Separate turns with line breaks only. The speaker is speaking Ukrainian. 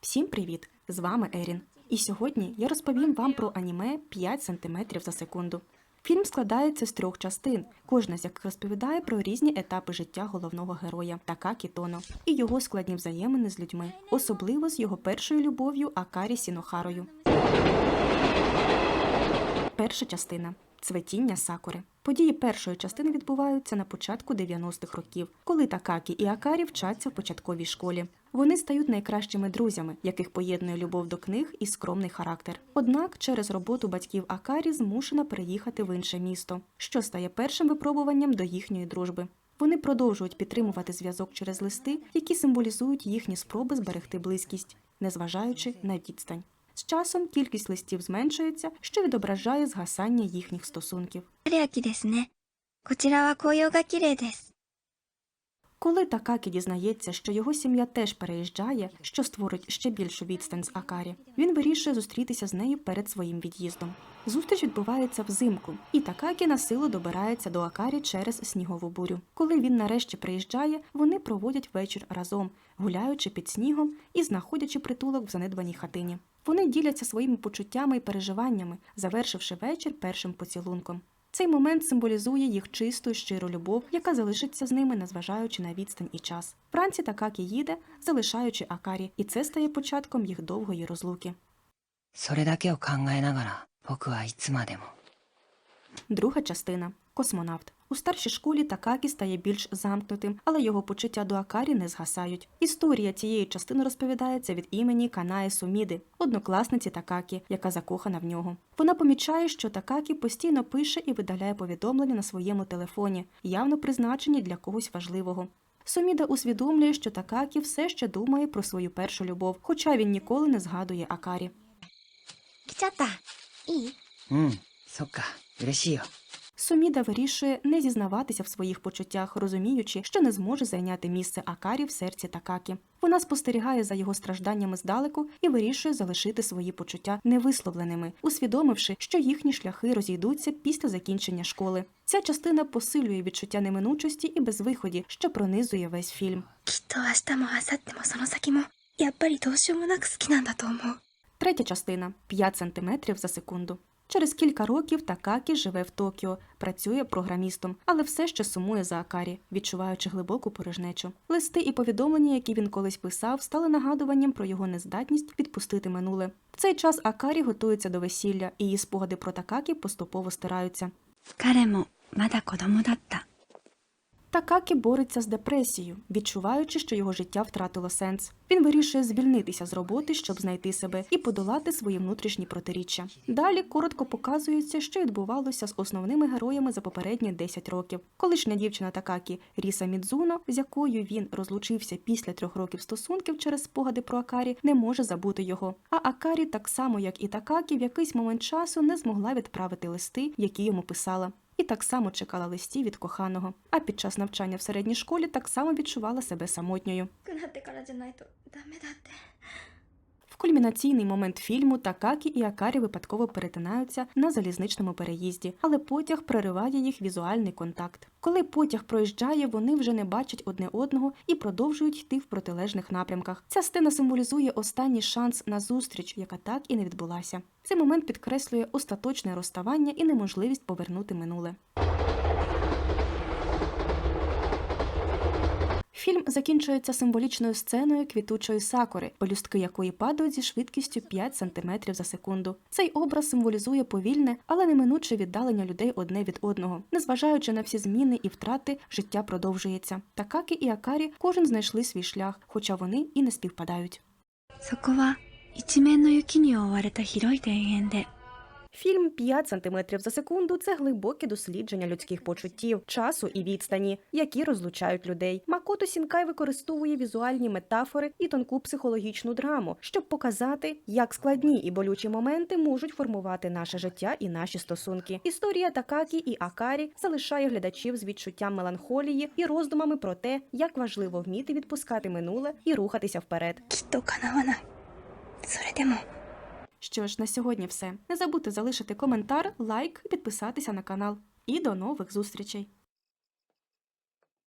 Всім привіт! З вами Ерін. І сьогодні я розповім вам про аніме 5 см за секунду. Фільм складається з трьох частин, кожна з яких розповідає про різні етапи життя головного героя Такакі Тоно і його складні взаємини з людьми, особливо з його першою любов'ю Акарі Сінохарою. Перша частина цветіння сакури. Події першої частини відбуваються на початку 90-х років, коли Такакі і Акарі вчаться в початковій школі. Вони стають найкращими друзями, яких поєднує любов до книг і скромний характер. Однак через роботу батьків Акарі змушена переїхати в інше місто, що стає першим випробуванням до їхньої дружби. Вони продовжують підтримувати зв'язок через листи, які символізують їхні спроби зберегти близькість, незважаючи на відстань. З часом кількість листів зменшується, що відображає згасання їхніх стосунків.
晴明ですね。こちらは紅葉が綺麗です。
Коли Такакі дізнається, що його сім'я теж переїжджає, що створить ще більшу відстань з Акарі, він вирішує зустрітися з нею перед своїм від'їздом. Зустріч відбувається взимку, і Такакі на силу добирається до Акарі через снігову бурю. Коли він нарешті приїжджає, вони проводять вечір разом, гуляючи під снігом і знаходячи притулок в занедбаній хатині. Вони діляться своїми почуттями і переживаннями, завершивши вечір першим поцілунком. Цей момент символізує їх чисту і щиру любов, яка залишиться з ними, незважаючи на відстань і час. Вранці Такакі їде, залишаючи Акарі, і це стає початком їх довгої розлуки. Друга частина космонавт. У старшій школі Такакі стає більш замкнутим, але його почуття до Акарі не згасають. Історія цієї частини розповідається від імені Канаe Суміди, однокласниці Такакі, яка закохана в нього. Вона помічає, що Такакі постійно пише і видаляє повідомлення на своєму телефоні, явно призначені для когось важливого. Суміда усвідомлює, що Такакі все ще думає про свою першу любов, хоча він ніколи не згадує Акарі.
来ちゃった。いい
うんそっか嬉しいよ
Суміда вирішує не зізнаватися в своїх почуттях, розуміючи, що не зможе зайняти місце Акарі в серці Такакі. Вона спостерігає за його стражданнями здалеку і вирішує залишити свої почуття невисловленими, усвідомивши, що їхні шляхи розійдуться після закінчення школи. Ця частина посилює відчуття неминучості і безвиході, що пронизує весь фільм. Третя частина 5 сантиметрів за секунду. Через кілька років Такакі живе в Токіо, працює програмістом, але все ще сумує за Акарі, відчуваючи глибоку порожнечу. Листи і повідомлення, які він колись писав, стали нагадуванням про його нездатність відпустити минуле. В цей час Акарі готується до весілля, і її спогади про Такакі поступово стираються.
Каремо мада кодому датта. Та
Какі бореться з депресією, відчуваючи, що його життя втратило сенс. Він вирішує звільнитися з роботи, щоб знайти себе і подолати свої внутрішні протиріччя. Далі коротко показується, що відбувалося з основними героями за попередні 10 років. Колишня дівчина Такакі Ріса Мідзуно, з якою він розлучився після трьох років стосунків через спогади про Акарі, не може забути його. А Акарі, так само як і Такакі, в якийсь момент часу не змогла відправити листи, які йому писала. І так само чекала листів від коханого. А під час навчання в середній школі так само відчувала себе самотньою. Кульмінаційний момент фільму Такакі і Акарі випадково перетинаються на залізничному переїзді, але потяг прориває їх візуальний контакт. Коли потяг проїжджає, вони вже не бачать одне одного і продовжують йти в протилежних напрямках. Ця сцена символізує останній шанс на зустріч, яка так і не відбулася. Цей момент підкреслює остаточне розставання і неможливість повернути минуле. Фільм закінчується символічною сценою квітучої сакури, пелюстки якої падають зі швидкістю 5 см за секунду. Цей образ символізує повільне, але неминуче віддалення людей одне від одного. Незважаючи на всі зміни і втрати, життя продовжується. Такакі і Акарі кожен знайшли свій шлях, хоча вони і не співпадають.
そこは一面の雪に覆われた広い田園で、
Фільм 5 см за секунду це глибоке дослідження людських почуттів, часу і відстані, які розлучають людей. Макото Сінкай використовує візуальні метафори і тонку психологічну драму, щоб показати, як складні і болючі моменти можуть формувати наше життя і наші стосунки. Історія Такакі і Акарі залишає глядачів з відчуттям меланхолії і роздумами про те, як важливо вміти відпускати минуле і рухатися вперед.
きっと叶わない。それでも、
що ж, на сьогодні все. Не забудьте залишити коментар, лайк і підписатися на канал. І до нових зустрічей!